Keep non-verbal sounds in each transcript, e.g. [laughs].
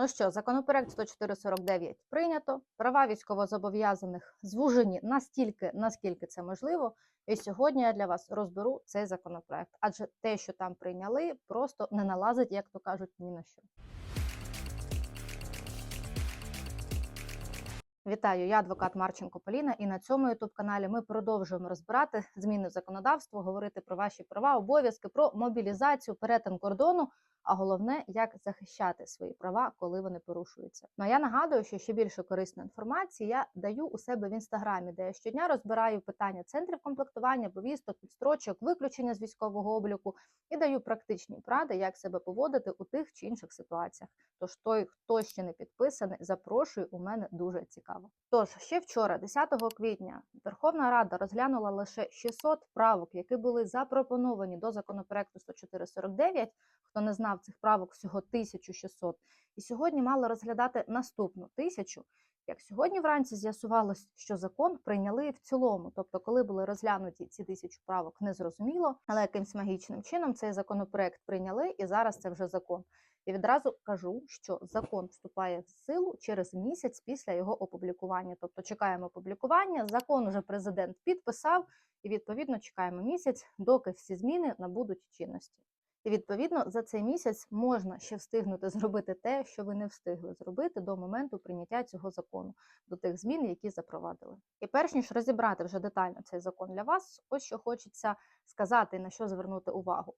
Ну що, законопроект 10449 прийнято. Права військовозобов'язаних звужені настільки, наскільки це можливо. І сьогодні я для вас розберу цей законопроект, адже те, що там прийняли, просто не налазить, як то кажуть, ні на що. Вітаю, я адвокат Марченко Поліна, і на цьому youtube каналі ми продовжуємо розбирати зміни в законодавство, говорити про ваші права, обов'язки, про мобілізацію, перетин кордону, а головне, як захищати свої права, коли вони порушуються. Ну а я нагадую, що ще більше корисної інформації я даю у себе в інстаграмі, де я щодня розбираю питання центрів комплектування, повісток, відстрочок, виключення з військового обліку і даю практичні поради, як себе поводити у тих чи інших ситуаціях. Тож той, хто ще не підписаний, запрошую, у мене дуже цікаво. Тож ще вчора, 10 квітня, Верховна Рада розглянула лише 600 правок, які були запропоновані до законопроекту 10449. Хто не знав цих правок, всього 1600. І сьогодні мала розглядати наступну тисячу. Як сьогодні вранці з'ясувалось, що закон прийняли в цілому. Тобто, коли були розглянуті ці тисячу правок, не зрозуміло, але якимсь магічним чином цей законопроект прийняли, і зараз це вже закон. І відразу кажу, що закон вступає в силу через місяць після його опублікування. Тобто чекаємо опублікування. Закон уже президент підписав, і відповідно чекаємо місяць, доки всі зміни набудуть чинності. І відповідно за цей місяць можна ще встигнути зробити те, що ви не встигли зробити до моменту прийняття цього закону, до тих змін, які запровадили. І перш ніж розібрати вже детально цей закон для вас, ось що хочеться сказати, на що звернути увагу.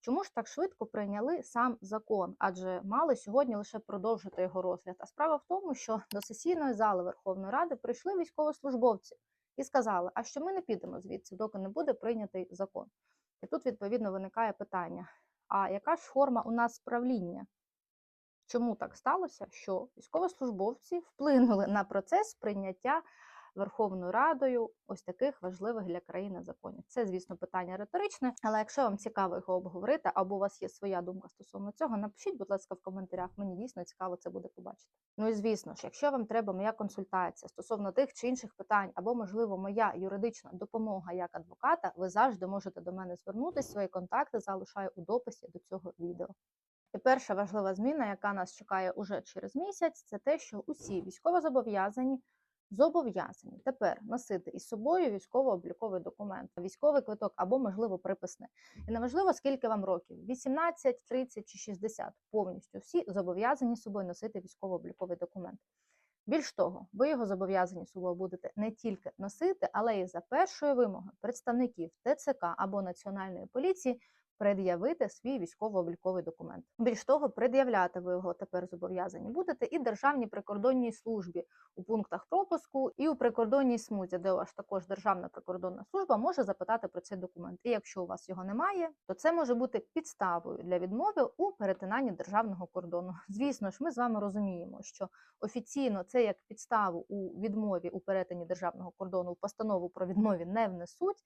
Чому ж так швидко прийняли сам закон? Адже мали сьогодні лише продовжити його розгляд. А справа в тому, що до сесійної зали Верховної Ради прийшли військовослужбовці і сказали, а що ми не підемо звідси, доки не буде прийнятий закон. І тут відповідно виникає питання: а яка ж форма у нас правління? Чому так сталося, що військовослужбовці вплинули на процес прийняття Верховною Радою ось таких важливих для країни законів? Це, звісно, питання риторичне, але якщо вам цікаво його обговорити, або у вас є своя думка стосовно цього, напишіть, будь ласка, в коментарях. Мені дійсно цікаво це буде побачити. Ну і звісно ж, якщо вам треба моя консультація стосовно тих чи інших питань, або, можливо, моя юридична допомога як адвоката, ви завжди можете до мене звернутися. Свої контакти залишаю у дописі до цього відео. І перша важлива зміна, яка нас чекає уже через місяць, це те, що усі військовозобов'язані зобов'язані тепер носити із собою військово-обліковий документ, військовий квиток або, можливо, приписне. І неважливо, скільки вам років: 18, 30 чи 60. Повністю всі зобов'язані з собою носити військово-обліковий документ. Більш того, ви його зобов'язані собою будете не тільки носити, але й за першої вимоги представників ТЦК або Національної поліції пред'явити свій військово-обліковий документ. Більш того, пред'являти ви його тепер зобов'язані будете і Державній прикордонній службі у пунктах пропуску, і у прикордонній смузі, де у вас також Державна прикордонна служба може запитати про цей документ. І якщо у вас його немає, то це може бути підставою для відмови у перетинанні державного кордону. Звісно ж, ми з вами розуміємо, що офіційно це як підставу у відмові у перетині державного кордону в постанову про відмові не внесуть.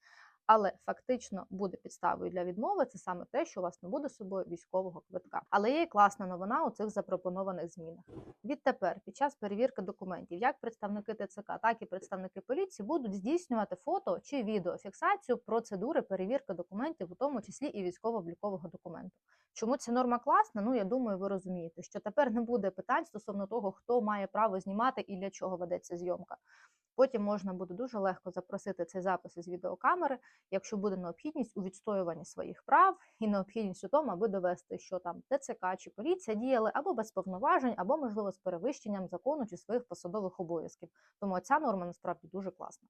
Але фактично буде підставою для відмови це саме те, що у вас не буде з собою військового квитка. Але є і класна новина у цих запропонованих змінах. Відтепер, під час перевірки документів, як представники ТЦК, так і представники поліції будуть здійснювати фото чи відеофіксацію процедури перевірки документів, у тому числі і військово-облікового документу. Чому ця норма класна? Ну я думаю, ви розумієте, що тепер не буде питань стосовно того, хто має право знімати і для чого ведеться зйомка. Потім можна буде дуже легко запросити цей запис із відеокамери, якщо буде необхідність у відстоюванні своїх прав і необхідність у тому, аби довести, що там ТЦК чи поліція діяли або без повноважень, або можливо з перевищенням закону чи своїх посадових обов'язків. Тому ця норма насправді дуже класна.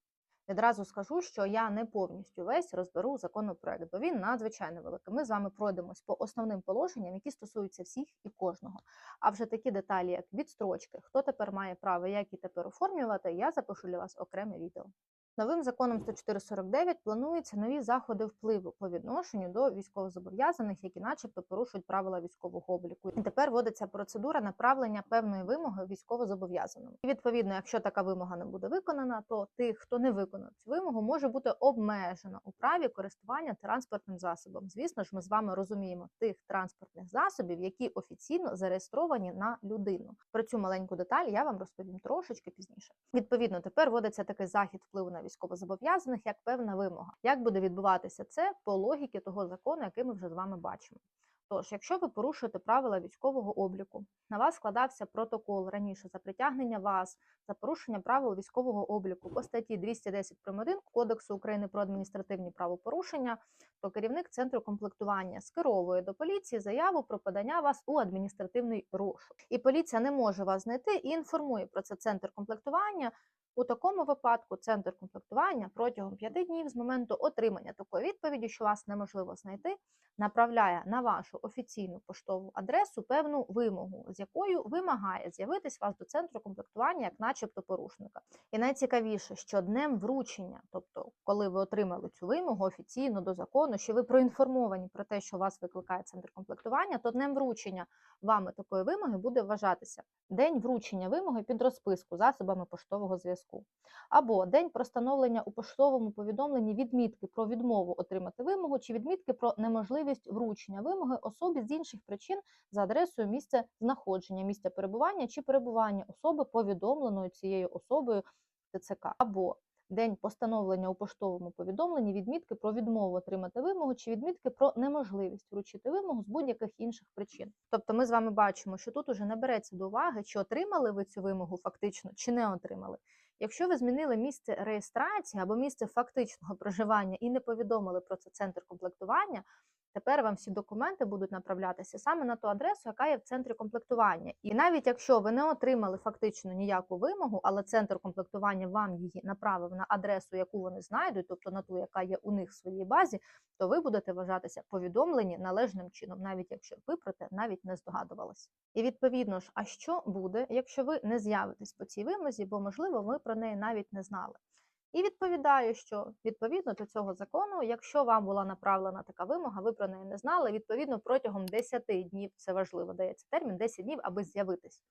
Відразу скажу, що я не повністю весь розберу законопроект, бо він надзвичайно великий. Ми з вами пройдемось по основним положенням, які стосуються всіх і кожного. А вже такі деталі, як відстрочки, хто тепер має право, як і тепер оформлювати, я запишу для вас окреме відео. Новим законом 10449 плануються нові заходи впливу по відношенню до військовозобов'язаних, які, начебто, порушують правила військового обліку. І тепер вводиться процедура направлення певної вимоги військовозобов'язаному. І відповідно, якщо така вимога не буде виконана, то тих, хто не виконав цю вимогу, може бути обмежено у праві користування транспортним засобом. Звісно ж, ми з вами розуміємо тих транспортних засобів, які офіційно зареєстровані на людину. Про цю маленьку деталь я вам розповім трошечки пізніше. Відповідно, тепер вводиться такий захід впливу на військовозобов'язаних як певна вимога. Як буде відбуватися це по логіки того закону, який ми вже з вами бачимо? Тож, якщо ви порушуєте правила військового обліку, на вас складався протокол раніше за притягнення вас за порушення правил військового обліку по статті 210 прим. 1 Кодексу України про адміністративні правопорушення, то керівник центру комплектування скеровує до поліції заяву про подання вас у адміністративний розшук. І поліція не може вас знайти і інформує про це центр комплектування. У такому випадку центр комплектування протягом п'яти днів з моменту отримання такої відповіді, що вас неможливо знайти, направляє на вашу офіційну поштову адресу певну вимогу, з якою вимагає з'явитись вас до центру комплектування як, начебто, порушника. І найцікавіше, що днем вручення, тобто, коли ви отримали цю вимогу офіційно до закону, що ви проінформовані про те, що вас викликає центр комплектування, то днем вручення вами такої вимоги буде вважатися день вручення вимоги під розписку засобами поштового зв'язку, або день простановлення у поштовому повідомленні відмітки про відмову отримати вимогу чи відмітки про неможливість вручення вимоги особі з інших причин за адресою місця знаходження, місця перебування чи перебування особи, повідомленої цією особою ТЦК, або день постановлення у поштовому повідомленні відмітки про відмову отримати вимогу чи відмітки про неможливість вручити вимогу з будь-яких інших причин. Тобто, ми з вами бачимо, що тут уже не береться до уваги, чи отримали ви цю вимогу фактично, чи не отримали. Якщо ви змінили місце реєстрації або місце фактичного [laughs] проживання і не повідомили про це центр комплектування, тепер вам всі документи будуть направлятися саме на ту адресу, яка є в центрі комплектування. І навіть якщо ви не отримали фактично ніяку вимогу, але центр комплектування вам її направив на адресу, яку вони знайдуть, тобто на ту, яка є у них в своїй базі, то ви будете вважатися повідомлені належним чином, навіть якщо ви про те навіть не здогадувалися. І відповідно ж, а що буде, якщо ви не з'явитесь по цій вимозі, бо можливо ми про неї навіть не знали. І відповідаю, що відповідно до цього закону, якщо вам була направлена така вимога, ви про неї не знали. Відповідно, протягом 10 днів це важливо дається термін 10 днів, аби з'явитись.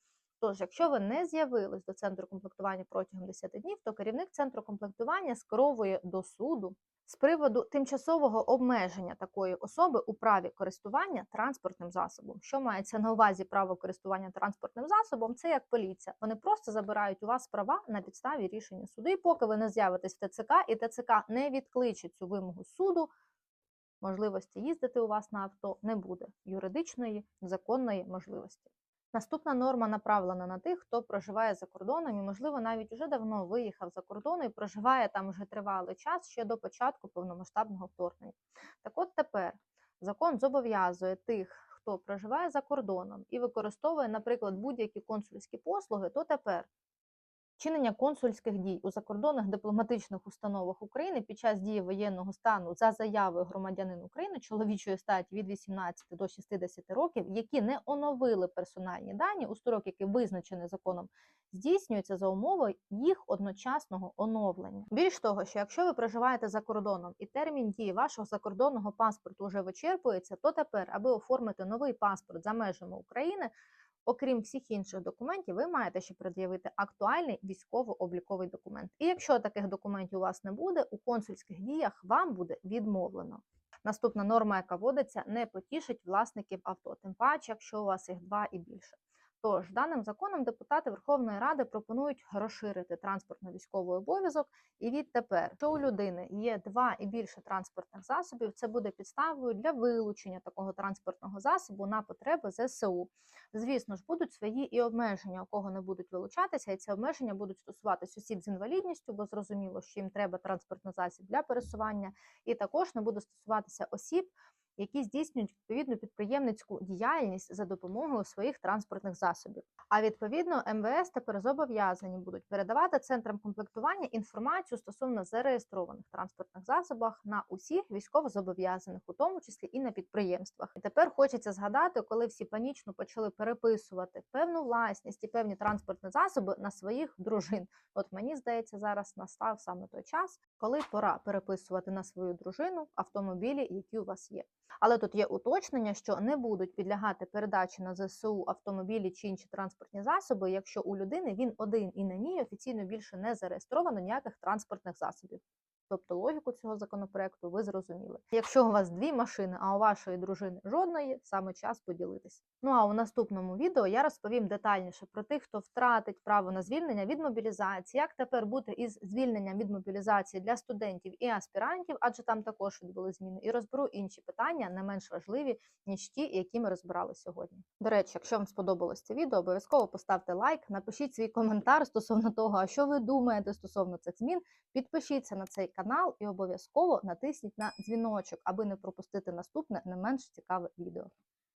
Тож, якщо ви не з'явились до центру комплектування протягом 10 днів, то керівник центру комплектування скеровує до суду з приводу тимчасового обмеження такої особи у праві користування транспортним засобом. Що мається на увазі право користування транспортним засобом? Це як поліція. Вони просто забирають у вас права на підставі рішення суду. І поки ви не з'явитесь в ТЦК, і ТЦК не відкличе цю вимогу суду. Можливості їздити у вас на авто не буде юридичної законної можливості. Наступна норма направлена на тих, хто проживає за кордоном і, можливо, навіть уже давно виїхав за кордон і проживає там вже тривалий час ще до початку повномасштабного вторгнення. Так от тепер закон зобов'язує тих, хто проживає за кордоном і використовує, наприклад, будь-які консульські послуги, то тепер Чинення консульських дій у закордонних дипломатичних установах України під час дії воєнного стану за заявою громадянин України чоловічої статі від 18 до 60 років, які не оновили персональні дані у строк, який визначений законом, здійснюється за умови їх одночасного оновлення. Більш того, що якщо ви проживаєте за кордоном і термін дії вашого закордонного паспорту вже вичерпується, то тепер, аби оформити новий паспорт за межами України. Окрім всіх інших документів, ви маєте ще пред'явити актуальний військово-обліковий документ. І якщо таких документів у вас не буде, у консульських діях вам буде відмовлено. Наступна норма, яка вводиться, не потішить власників авто, тим паче, якщо у вас їх два і більше. Тож даним законом депутати Верховної Ради пропонують розширити транспортно-військовий обов'язок, і відтепер, що у людини є два і більше транспортних засобів, це буде підставою для вилучення такого транспортного засобу на потреби ЗСУ. Звісно ж, будуть свої і обмеження, у кого не будуть вилучатися, і ці обмеження будуть стосуватися осіб з інвалідністю, бо зрозуміло, що їм треба транспортний засіб для пересування, і також не буде стосуватися осіб які здійснюють відповідну підприємницьку діяльність за допомогою своїх транспортних засобів. А відповідно МВС тепер зобов'язані будуть передавати центрам комплектування інформацію стосовно зареєстрованих транспортних засобах на усіх військовозобов'язаних, у тому числі і на підприємствах. І тепер хочеться згадати, коли всі панічно почали переписувати певну власність і певні транспортні засоби на своїх дружин. От мені здається, зараз настав саме той час, коли пора переписувати на свою дружину автомобілі, які у вас є. Але тут є уточнення, що не будуть підлягати передачі на ЗСУ автомобілі чи інші транспортні засоби, якщо у людини він один і на ній офіційно більше не зареєстровано ніяких транспортних засобів. Тобто логіку цього законопроекту ви зрозуміли. Якщо у вас дві машини, а у вашої дружини жодної, саме час поділитися. Ну а у наступному відео я розповім детальніше про тих, хто втратить право на звільнення від мобілізації, як тепер бути із звільненням від мобілізації для студентів і аспірантів, адже там також відбули зміни, і розберу інші питання, не менш важливі ніж ті, які ми розбирали сьогодні. До речі, якщо вам сподобалось це відео, обов'язково поставте лайк, напишіть свій коментар стосовно того, а що ви думаєте стосовно цих змін. Підпишіться на цей канал і обов'язково натисніть на дзвіночок, аби не пропустити наступне не менш цікаве відео.